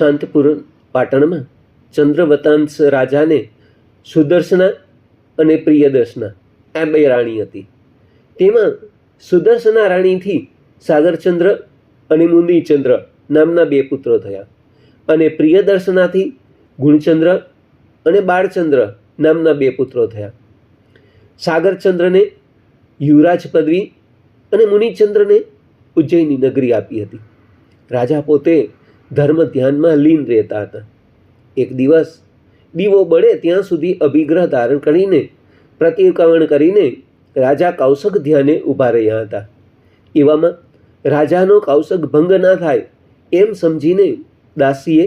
શાંતપુર પાટણમાં ચંદ્રવતાંશ રાજાને સુદર્શના અને પ્રિયદર્શના આ બે રાણી હતી. તેમાં સુદર્શના રાણીથી સાગરચંદ્ર અને મુનિચંદ્ર નામના બે પુત્રો થયા અને પ્રિયદર્શનાથી ગુણચંદ્ર અને બાળચંદ્ર નામના બે પુત્રો થયા. સાગરચંદ્રને યુવરાજ પદવી અને મુનિચંદ્રને ઉજ્જૈની નગરી આપી હતી. રાજા પોતે ધર્મ ધ્યાનમાં લીન રહેતા હતા. એક દિવસ દીવો બળે ત્યાં સુધી અભિગ્રહ ધારણ કરીને પ્રતિકવણ કરીને રાજા કૌશક ધ્યાને ઊભા રહ્યા હતા. એવામાં રાજાનો કૌશક ભંગ ના થાય એમ સમજીને દાસીએ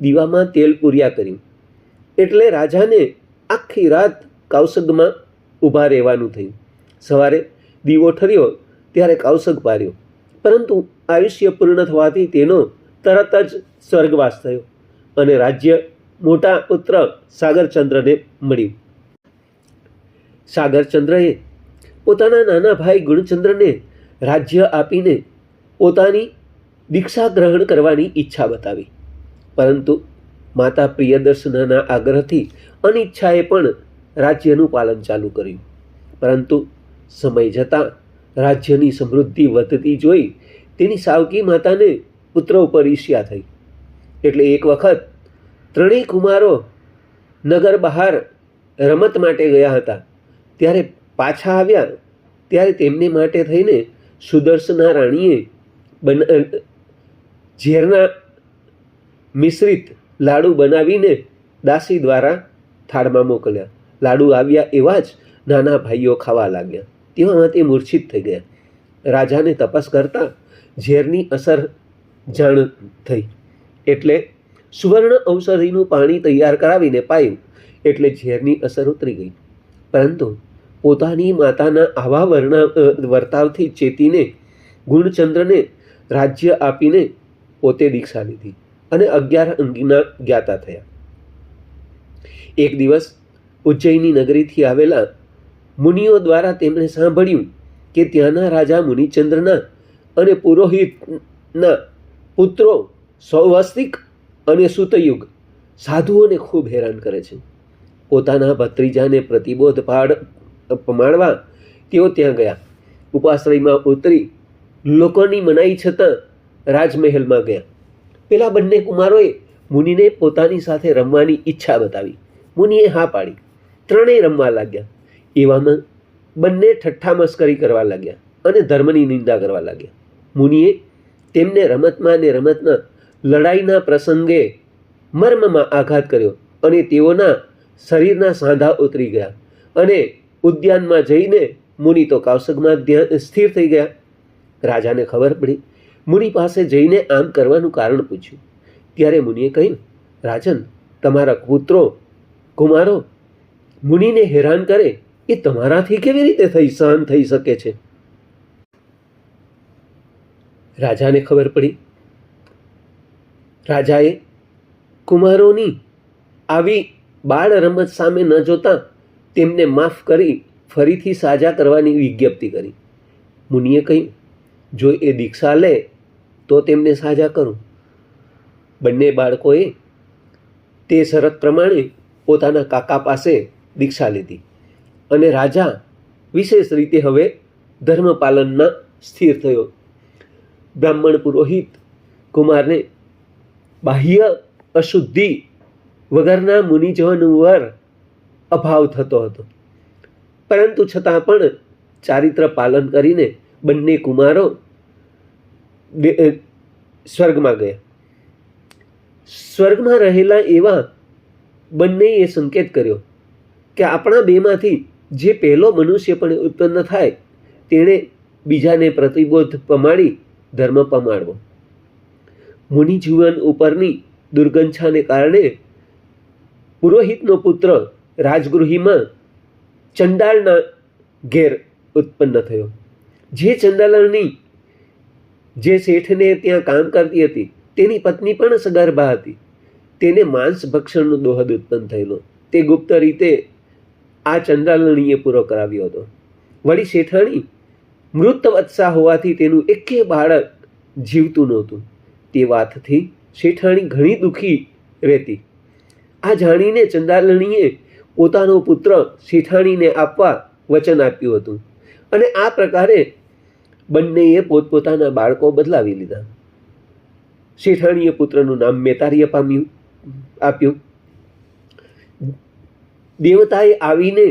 દીવામાં તેલ પૂર્યા કર્યું. એટલે રાજાને આખી રાત કૌશકમાં ઊભા રહેવાનું થયું. સવારે દીવો ઠર્યો, ત્યારે કૌશક પાર્યો પરંતુ આયુષ્ય પૂર્ણ થવાથી તેનો તરત જ સ્વર્ગવાસ થયો અને રાજ્ય મોટા પુત્ર સાગરચંદ્રને મળ્યું. સાગરચંદ્રએ પોતાના નાના ભાઈ ગુણચંદ્રને રાજ્ય આપીને પોતાની દીક્ષા ગ્રહણ કરવાની ઈચ્છા બતાવી. પરંતુ માતા પ્રિયદર્શનના આગ્રહથી અનિચ્છાએ પણ રાજ્યનું પાલન ચાલુ કર્યું. પરંતુ સમય જતાં રાજ્યની સમૃદ્ધિ વધતી જોઈ તેની સાવકી માતાને પુત્ર ઉપર ઈર્ષ્યા થઈ. એટલે એક વખત ત્રણેય કુમારો નગર બહાર રમત માટે ગયા હતા. ત્યારે પાછા આવ્યા, ત્યારે તેમને માટે થઈને સુદર્શના રાણીએ બન ઝેરના મિશ્રિત લાડુ બનાવીને દાસી દ્વારા થાળમાં મોકલ્યા. લાડુ આવ્યા એવા જ નાના ભાઈઓ ખાવા લાગ્યા. તેવામાં તે મૂર્છિત થઈ ગયા. રાજાને તપસ કરતાં ઝેરની અસર જાણ થઈ. એટલે સુવર્ણ ઔષધિનું પાણી તૈયાર કરાવીને પાયું એટલે ઝેરની અસર ઉતરી ગઈ. પરંતુ પોતાની માતાના આવા વર્ણ વર્તાવથી ચેતીને ગુણચંદ્રને રાજ્ય આપીને પોતે દીક્ષા લીધી અને અગિયાર અંગીના જ્ઞાતા થયા. એક દિવસ ઉજ્જૈની નગરીથી આવેલા મુનિઓ દ્વારા તેમણે સાંભળ્યું કે ત્યાંના રાજા મુનિચંદ્રના અને પુરોહિતના પુત્રો સૌવસ્તિક અને સુતયુગ સાધુઓને ખૂબ હેરાન કરે છે. પોતાના ભત્રીજાને પ્રતિબોધ પાડ પમાડવા તેઓ ત્યાં ગયા. ઉપાશ્રયમાં ઉતરી લોકોની મનાઈ છતાં રાજમહેલમાં ગયા. પેલા બંને કુમારોએ મુનિને પોતાની સાથે રમવાની ઈચ્છા બતાવી. મુનિએ હા પાડી. ત્રણેય રમવા લાગ્યા. એવામાં બંને ઠઠ્ઠા મસ્કરી કરવા લાગ્યા અને ધર્મની નિંદા કરવા લાગ્યા. મુનિએ તેમને રમતમાં ને રમતના લડાઈના પ્રસંગે મર્મમાં આઘાત કર્યો અને તેઓના શરીરના સાંધા ઉતરી ગયા અને ઉદ્યાનમાં જઈને મુનિ તો કૌશકમાં ધ્યાન સ્થિર થઈ ગયા. રાજાને ખબર પડી. મુનિ પાસે જઈને આમ કરવાનું કારણ પૂછ્યું. ત્યારે મુનિએ કહ્યું, રાજન, તમારા પુત્રો, કુમારો, મુનિને હેરાન કરે, એ તમારાથી કેવી રીતે થઈ સહન થઈ શકે છે? રાજાને ખબર પડી. રાજાએ કુમારોની આવી બાળ રમત સામે ન જોતા તેમને માફ કરી ફરીથી સાજા કરવાની વિજ્ઞપ્તિ કરી. મુનિએ કહ્યું, જો એ દીક્ષા લે, તો તેમને સાજા કરું. બંને બાળકોએ તે શરત પ્રમાણે પોતાના કાકા પાસે દીક્ષા લીધી અને રાજા વિશેષ રીતે હવે ધર્મપાલનના સ્થિર થયો. બ્રાહ્મણ પુરોહિત કુમારને બાહ્ય અશુદ્ધિ વગરના મુનિજવન વર અભાવ થતો હતો. પરંતુ છતાં પણ ચારિત્ર પાલન કરીને બંને કુમારો સ્વર્ગમાં ગયા. સ્વર્ગમાં રહેલા એવા બંનેએ સંકેત કર્યો કે આપણા બેમાંથી જે પહેલો મનુષ્ય પણ ઉત્પન્ન થાય, તેણે બીજાને પ્રતિબોધ પમાડી ધર્મ પમાડવો. મુનિ જીવન ઉપરની દુર્ગંછાને કારણે પુરોહિતનો પુત્ર રાજગૃહીમાં ચંડાળના ઘેર ઉત્પન્ન થયો. જે ચંડાલની જે શેઠને ત્યાં કામ કરતી હતી, તેની પત્ની પણ સગર્ભા હતી. તેને માંસ ભક્ષણનો દોહદ ઉત્પન્ન થયેલો. તે ગુપ્ત રીતે આ ચંડાલણીએ પૂરો કરાવ્યો હતો. વળી શેઠાણી મૃત વત્સા હોવાથી તેનું એકે બાળક જીવતું નહોતું. તે વાતથી શેઠાણી ઘણી દુઃખી રહેતી. આ જાણીને ચંદાલણીએ પોતાનો પુત્ર શેઠાણીને આપવા વચન આપ્યું હતું અને આ પ્રકારે બંનેએ પોતપોતાના બાળકો બદલાવી લીધા. શેઠાણીએ પુત્રનું નામ મેતારીય પામ્યું, આપ્યું. દેવતાએ આવીને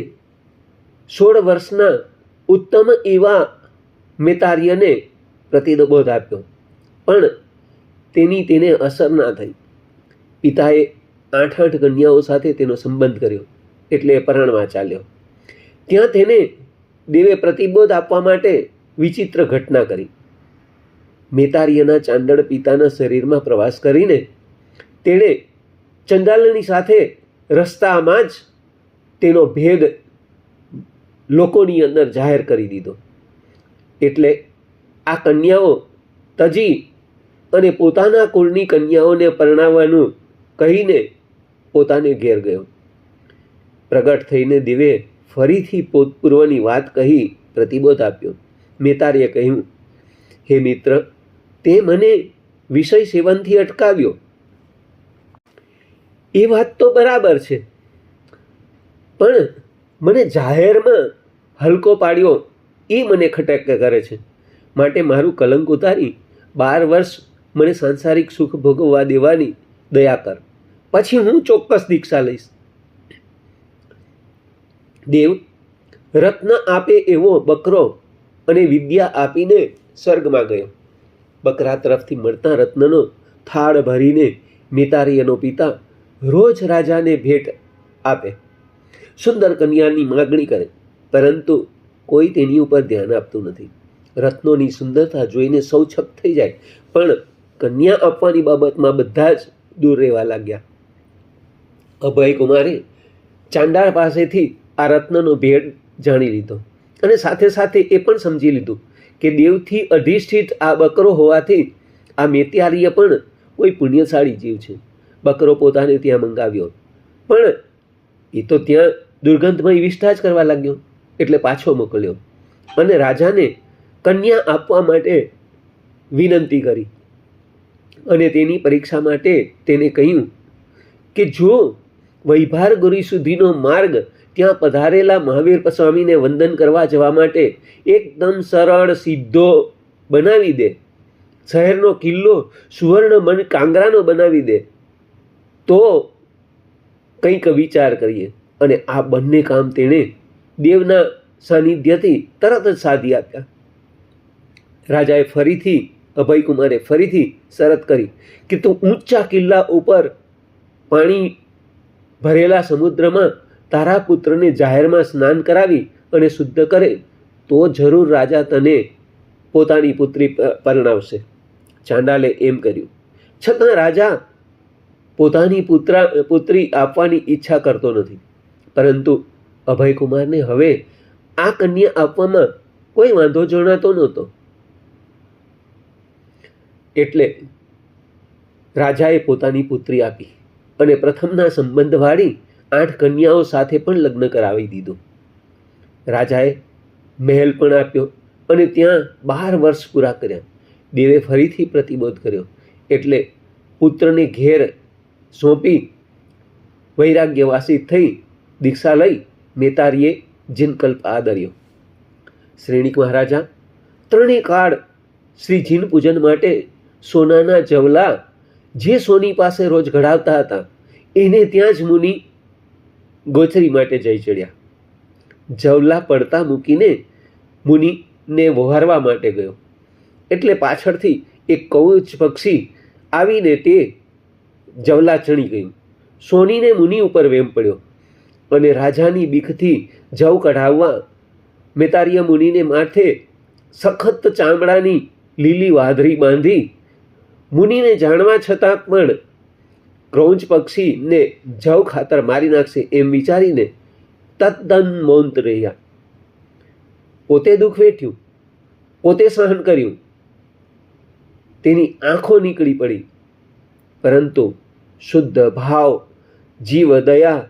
સોળ વર્ષના ઉત્તમ એવા મેતાર્યને પ્રતિબોધ આપ્યો. પણ તેની તેને અસર ના થઈ. પિતાએ આઠ આઠ કન્યાઓ સાથે તેનો સંબંધ કર્યો, એટલે પરણવા ચાલ્યો. ત્યાં તેને દેવે પ્રતિબોધ આપવા માટે વિચિત્ર ઘટના કરી. મેતાર્યના ચાંદડ પિતાના શરીરમાં પ્રવાસ કરીને તેણે ચંદાલની સાથે રસ્તામાં જ તેનો ભેદ લોકોની અંદર જાહેર કરી દીધો. એટલે આ કન્યાઓ તજી અને પોતાના કુળની કન્યાઓને પરણાવવાનું કહીને પોતાને ઘેર ગયો. પ્રગટ થઈને દિવે ફરીથી પોતપૂર્વની વાત કહી પ્રતિબોધ આપ્યો. મેતારીએ કહ્યું, હે મિત્ર, તે મને વિષય સેવનથી અટકાવ્યો. એ વાત તો બરાબર છે. પણ મને જાહેરમાં હલકો પાડ્યો. એ મને ખટક કરે છે. માટે મારું કલંક ઉતારી બાર વર્ષ મને સાંસારિક સુખ ભોગવવા દેવાની દયા કર. પછી હું ચોક્કસ દીક્ષા લઈશ. દેવ, રત્ન આપે એવો બકરો અને વિદ્યા આપીને સ્વર્ગમાં ગયો. બકરા તરફથી મળતા રત્નનો થાળ ભરીને મિતારીયનો પિતા રોજ રાજાને ભેટ આપે. સુંદર કન્યાની માગણી કરે, પરંતુ કોઈ તેની ઉપર ધ્યાન આપતું નથી. રત્નોની સુંદરતા જોઈને સૌ છક થઈ જાય. પણ કન્યા આપવાની બાબતમાં બધા જ દૂર રહેવા લાગ્યા. અભય કુમારે ચાંડાળ પાસેથી આ રત્નનો ભેદ જાણી લીધો અને સાથે સાથે એ પણ સમજી લીધું કે દેવથી અધિષ્ઠિત આ બકરો હોવાથી આ મેત્યારીય પણ કોઈ પુણ્યશાળી જીવ છે. બકરો પોતાને ત્યાં મંગાવ્યો. પણ એ તો ત્યાં દુર્ગંધમય વિષ્ઠા જ કરવા લાગ્યો. એટલે પાછો મોકલ્યો. અને રાજાને કન્યા આપવા માટે વિનંતી કરી. અને તેની પરીક્ષા માટે તેને કહ્યું કે જો વૈભાર ગુરી સુધીનો માર્ગ ત્યાં પધારેલા મહાવીર સ્વામીને વંદન કરવા જવા માટે એકદમ સરળ, સીધો બનાવી દે, શહેરનો કિલ્લો સુવર્ણ મન કાંગરાનો બનાવી દે, તો કંઈક વિચાર કરીએ. અને આ બંને કામ તેણે દેવના સાનિધ્યથી તરત જ સાધી આપ્યા રાજાએ ફરીથી, અભયકુમારે ફરીથી શરત કરી કે તું ઊંચા કિલ્લા ઉપર પાણી ભરેલા સમુદ્રમાં તારા પુત્રને જાહેરમાં સ્નાન કરાવી અને શુદ્ધ કરે, તો જરૂર રાજા તને પોતાની પુત્રી પરણાવશે. ચાંડાલે એમ કર્યું. છતાં રાજા પોતાની પુત્રા, પુત્રી આપવાની ઈચ્છા કરતો નથી. પરંતુ અભયકુમારને હવે આ કન્યા આપવામાં કોઈ વાંધો જણાતો નહોતો. એટલે રાજાએ પોતાની પુત્રી આપી અને પ્રથમના સંબંધવાળી આઠ કન્યાઓ સાથે પણ લગ્ન કરાવી દીધું. રાજાએ મહેલ પણ આપ્યો અને ત્યાં બાર વર્ષ પૂરા કર્યા. દેવે ફરીથી પ્રતિબોધ કર્યો એટલે પુત્રને ઘેર સોંપી વૈરાગ્યવાસી થઈ દીક્ષા લઈ મેતારીએ જીનકલ્પ આદર્યો. શ્રેણિક મહારાજા, ત્રણેય કાળ શ્રી જીન પૂજન માટે સોનાના જવલા જે સોની પાસે રોજ ઘડાવતા હતા, એને ત્યાં જ મુનિ ગોચરી માટે જઈ ચડ્યા. જવલા પડતા મૂકીને મુનિને વહારવા માટે ગયો. એટલે પાછળથી એક કૌચ પક્ષી આવીને તે જવલા ચણી ગયું. સોનીને મુનિ ઉપર વેમ પડ્યો. અને રાજાની બીકથી જવ કઢાવવા મેતારિયા મુનિને માથે સખત ચામડાની લીલી વાદરી બાંધી. મુનિને જાણવા છતાં પણ ક્રૌંચ પક્ષીને જવ ખાતર મારી નાખશે એમ વિચારીને તદ્દન મૌંત રહ્યા. પોતે દુઃખ વેઠ્યું, પોતે સહન કર્યું. તેની આંખો નીકળી પડી. પરંતુ શુદ્ધ ભાવ, જીવ, દયા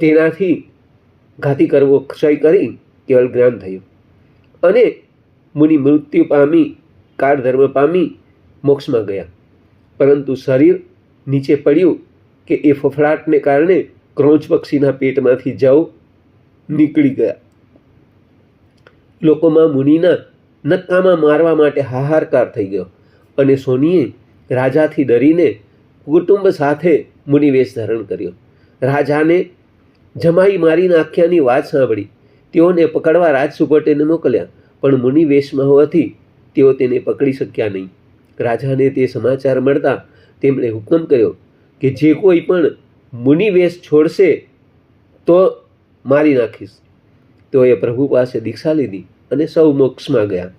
તેનાથી ઘાતી કરવો ક્ષય કરી કેવલ જ્ઞાન થયું. અને મુનિ મૃત્યુ પામી કાળ ધર્મ પામી મોક્ષમાં ગયા. પરંતુ શરીર નીચે પડ્યું કે એ ફફડાટને કારણે ક્રોંચ પક્ષીના પેટમાંથી જવ નીકળી ગયા. લોકોમાં મુનિના નક્કામાં મારવા માટે હાહારકાર થઈ ગયો અને સોનીએ રાજાથી ડરીને કુટુંબ સાથે મુનિવેશ ધારણ કર્યો. રાજાને જમાઈ મારી નાખ્યાની વાત સાંભળી. તેઓને પકડવા રાજ સુપર્ટેને મોકલ્યા, પણ મુનિ વેશમાં હોવાથી તેઓ તેને પકડી શક્યા નહીં. રાજાને તે સમાચાર મળતા તેમણે હુકમ કર્યો કે જે કોઈ પણ મુનિ વેશ છોડશે તો મારી નાખીશ. તેઓએ પ્રભુ પાસે દીક્ષા લીધી અને સૌ મોક્ષમાં ગયા.